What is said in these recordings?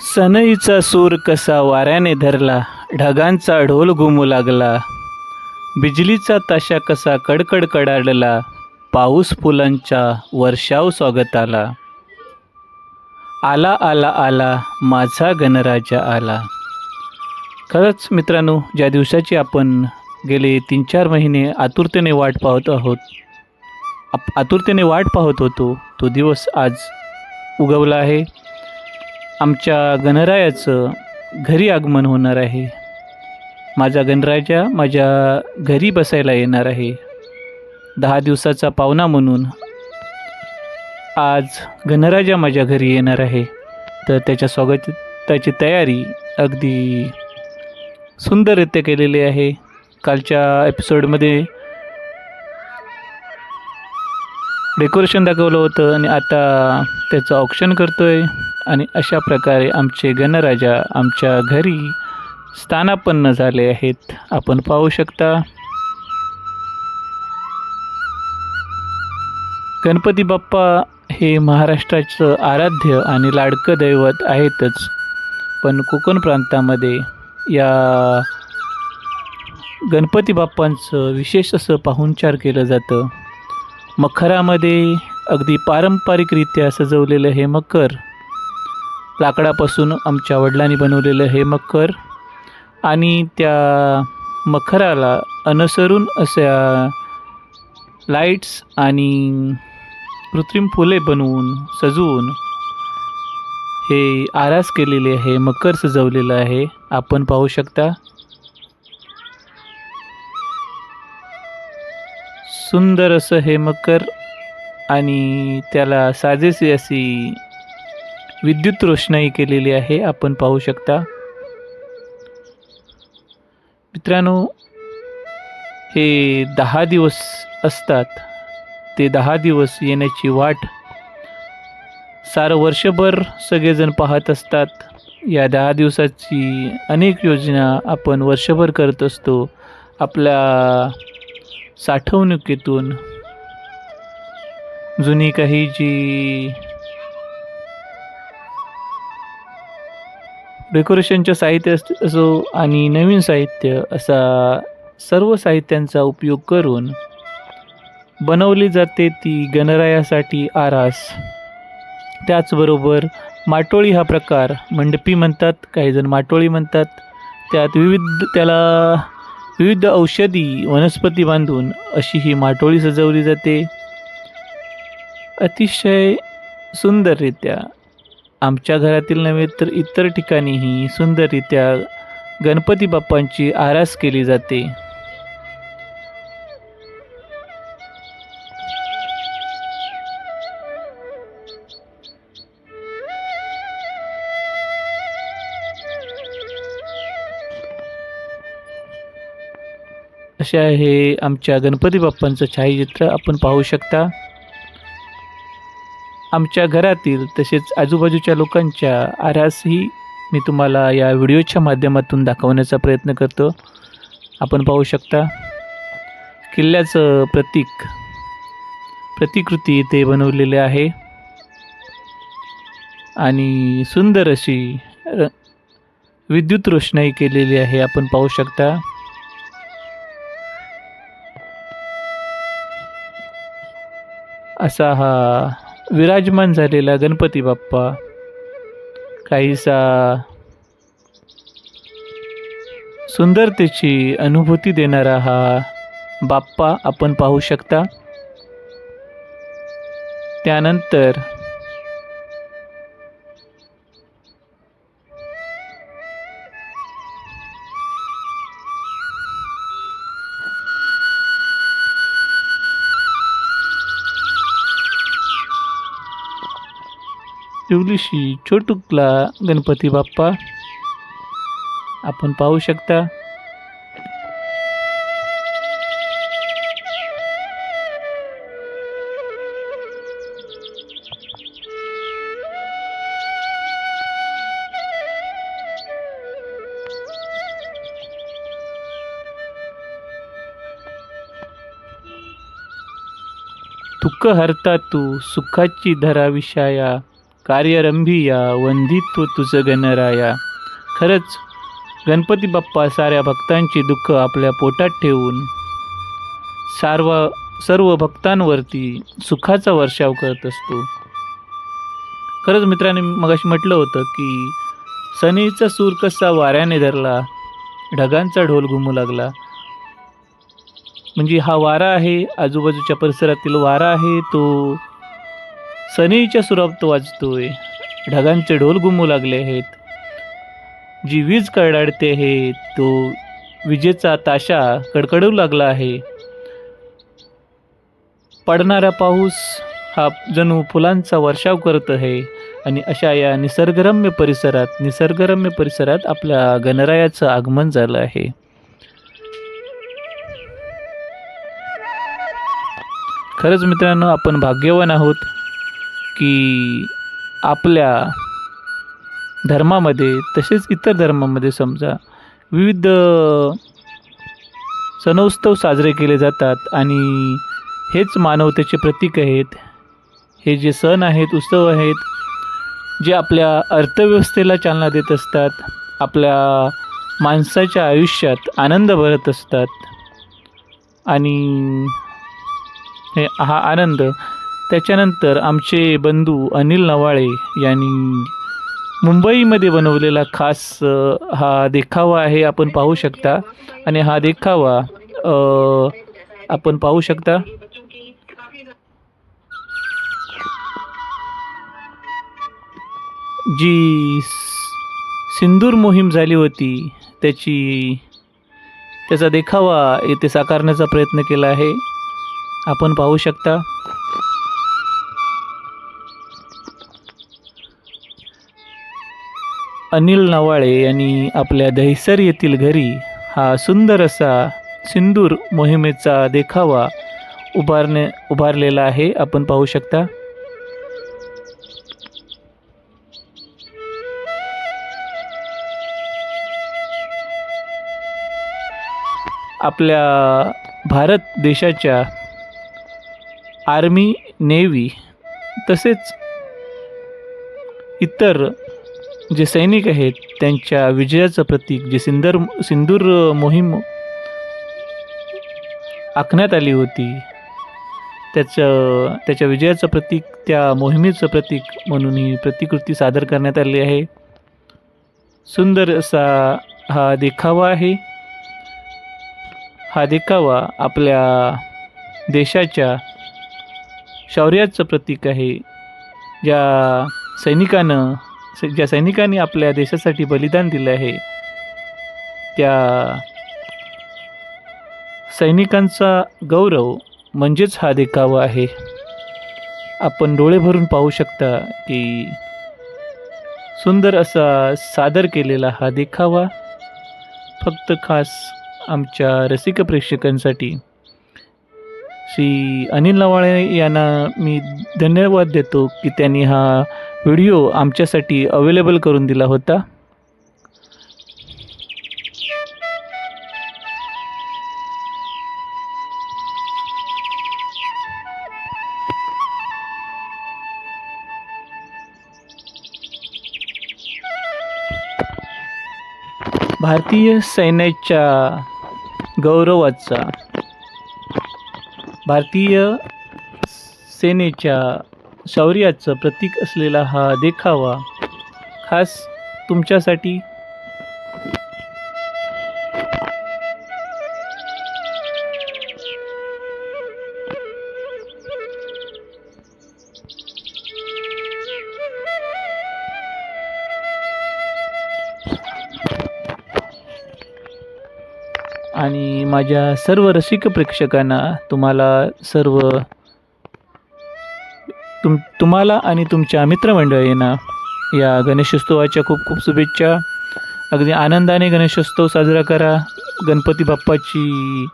सनईचा सूर कसा वाऱ्याने धरला ढगांचा ढोल घुमू लागला बिजलीचा ताशा कसा कडकड कडाडला पाऊस फुलांचा वर्षाव स्वागताला आला. आला आला माझा गणराजा आला. खरंच मित्रांनो ज्या दिवसाची आपण गेले तीन चार महिने आतुरतेने वाट पाहत आहोत आप आतुरतेने वाट पाहत होतो तो दिवस आज उगवला आहे. आमच्या गणरायाचं घरी आगमन होणार आहे. माझा गणराजा माझ्या घरी बसायला येणार आहे. दहा दिवसाचा पाहुणा म्हणून आज गणराजा माझ्या घरी येणार आहे. तर त्याच्या स्वागताची तयारी अगदी सुंदररित्या केलेली आहे. कालच्या एपिसोडमध्ये डेकोरेशन दाखवलं होतं आणि आता त्याचं ऑप्शन करतो आहे आणि अशा प्रकारे आमचे गणराजा आमच्या घरी स्थानापन्न झाले आहेत. आपण पाहू शकता. गणपती बाप्पा हे महाराष्ट्राचं आराध्य आणि लाडकं दैवत आहेतच. पण कोकण प्रांतामध्ये या गणपती बाप्पांचं विशेष असं पाहुणचार केलं जातं. मखरामध्ये अगदी पारंपरिकरित्या सजवलेलं हे मकर लाकडापासून आमच्या वडिलांनी बनवलेलं हे मकर आणि त्या मखराला अनुसरून अशा लाईट्स आणि कृत्रिम फुले बनवून सजवून हे आरास केलेले आहे मकर सजवलेलं आहे. आपण पाहू शकता. सुंदर असं हे मकर आणि त्याला साजेसी अशी विद्युत रोषणाई केलेली आहे आपण पाहू शकता. मित्रांनो हे दहा दिवस असतात. ते दहा दिवस येण्याची वाट सारं वर्षभर सगळेजण पाहत असतात. या दहा दिवसाची अनेक योजना आपण वर्षभर करत असतो. आपल्या साठवणुकीतून जुनी काही जी डेकोरेशनचं साहित्य अस असो आणि नवीन साहित्य असा सर्व साहित्यांचा उपयोग करून बनवली जाते ती गणरायासाठी आरास. त्याचबरोबर माटोळी हा प्रकार मंडपी म्हणतात काहीजण माटोळी म्हणतात. त्यात विविध त्याला विविध औषधी वनस्पती बांधून अशी ही माटोळी सजवली जाते. अतिशय सुंदररित्या आमच्या घरातील नव्हे तर इतर ठिकाणीही सुंदररित्या गणपती बाप्पांची आरास केली जाते. अशा हे आमच्या गणपती बाप्पांचं छायाचित्र. आपण पाहू शकता. आमच्या घरातील तसेच आजूबाजूच्या लोकांच्या आरासही मी तुम्हाला या व्हिडिओच्या माध्यमातून दाखवण्याचा प्रयत्न करतो. आपण पाहू शकता किल्ल्याचं प्रतीक प्रतिकृती इथे बनवलेले आहे. आणि सुंदर अशी र विद्युत रोषणाई केलेली आहे आपण पाहू शकता. असा हा विराजमान झालेला गणपती बाप्पा. काहीसा सुंदरतेची अनुभूती देणारा हा बाप्पा आपण पाहू शकता. त्यानंतर शिवलीशी छोटुकला गणपती बाप्पा. आपण पाहू शकता. दुःख हरता तू सुखाची धरा विषाया. कार्यरंभी या वंदित्व तुझं गणराया खरंच गणपती बाप्पा साऱ्या भक्तांची दुःख आपल्या पोटात ठेवून सार्व सर्व भक्तांवरती सुखाचा वर्षाव करत असतो. खरंच मित्रांनी मगाशी म्हटलं होतं की सनीचा सूर कसा वाऱ्याने धरला ढगांचा ढोल घुमू लागला. म्हणजे हा वारा आहे आजूबाजूच्या परिसरातील वारा आहे तो सनीच्या सुरात वाजतोय. ढगांचे ढोल घुमू लागले आहेत. जी वीज कडाडते आहे तो विजेचा ताशा कडकडू लागला आहे. पडणारा पाऊस हा जणू फुलांचा वर्षाव करत आहे आणि अशा या निसर्गरम्य परिसरात निसर्गरम्य परिसरात आपल्या गणरायाचं आगमन झालं आहे. खरंच मित्रांनो आपण भाग्यवान आहोत. की आपल्या धर्मामध्ये तसेच इतर धर्मामध्ये समजा विविध सणोत्सव साजरे केले जातात आणि हेच मानवतेचे प्रतीक आहेत. हे जे सण आहेत उत्सव आहेत जे आपल्या अर्थव्यवस्थेला चालना देत असतात आपल्या माणसाच्या आयुष्यात आनंद भरत असतात. आणि हे हा आनंद त्याच्यानंतर आमचे बंधू अनिल नवाळे यांनी मुंबईमध्ये बनवलेला खास हा देखावा आहे आपण पाहू शकता. आणि हा देखावा आपण पाहू शकता. जी सिंदूर मोहीम झाली होती त्याची त्याचा देखावा येथे साकारण्याचा प्रयत्न केला आहे. आपण पाहू शकता. अनिल नवाळे यांनी आपल्या दहिसर येथील घरी हा सुंदर असा सिंदूर मोहिमेचा देखावा उभारणे उभारलेला आहे. आपण पाहू शकता. आपल्या भारत देशाच्या आर्मी नेव्ही तसेच इतर जे सैनिक आहेत त्यांच्या विजयाचं प्रतीक जे सिंदर सिंदूर मोहीम आखण्यात आली होती त्याचं त्याच्या विजयाचं प्रतीक त्या मोहिमेचं प्रतीक म्हणून ही प्रतिकृती सादर करण्यात आली आहे. सुंदर असा हा देखावा आहे. हा देखावा आपल्या देशाच्या शौर्याचं प्रतीक आहे. ज्या सैनिकानं ज्या सैनिकांनी आपल्या देशासाठी बलिदान दिलं आहे त्या सैनिकांचा गौरव म्हणजेच हा देखावा आहे. आपण डोळे भरून पाहू शकता की सुंदर असा सादर केलेला हा देखावा फक्त खास आमच्या रसिक प्रेक्षकांसाठी. श्री अनिल नवाळे यांना मी धन्यवाद देतो की त्यांनी हा व्हिडिओ आमच्यासाठी अवेलेबल करून दिला होता. भारतीय सैन्याच्या गौरवाचा भारतीय सेनेच्या शौर्याचं प्रतीक असलेला हा देखावा खास तुमच्यासाठी. आणि माझ्या सर्व रसिक प्रेक्षकांना तुम्हाला सर्व तुम तुम्हाला आणि तुमच्या मित्रमंडळींना या गणेशोत्सवाच्या खूप खूप शुभेच्छा. अगदी आनंदाने गणेशोत्सव साजरा करा. गणपती बाप्पाची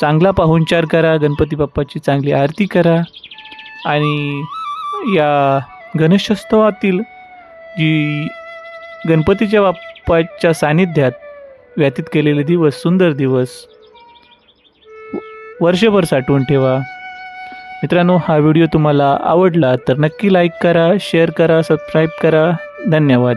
चांगला पाहुणचार करा. गणपती बाप्पाची चांगली आरती करा. आणि या गणेशोत्सवातील जी गणपतीच्या बाप्पाच्या सानिध्यात व्यतीत केलेले दिवस सुंदर दिवस वर्षभर साठवून ठेवा. मित्रांनो हा व्हिडिओ तुम्हाला आवडला तर नक्की लाईक करा शेअर करा सबस्क्राईब करा. धन्यवाद.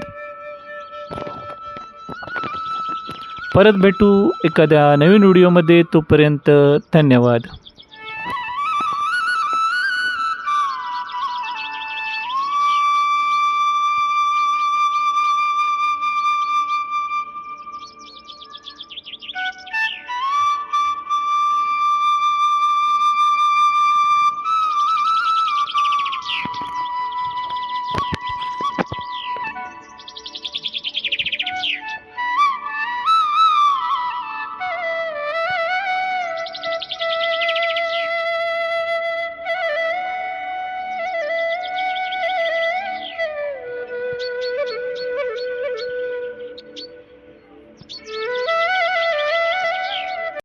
परत भेटू एखाद्या नवीन व्हिडिओमध्ये तोपर्यंत धन्यवाद.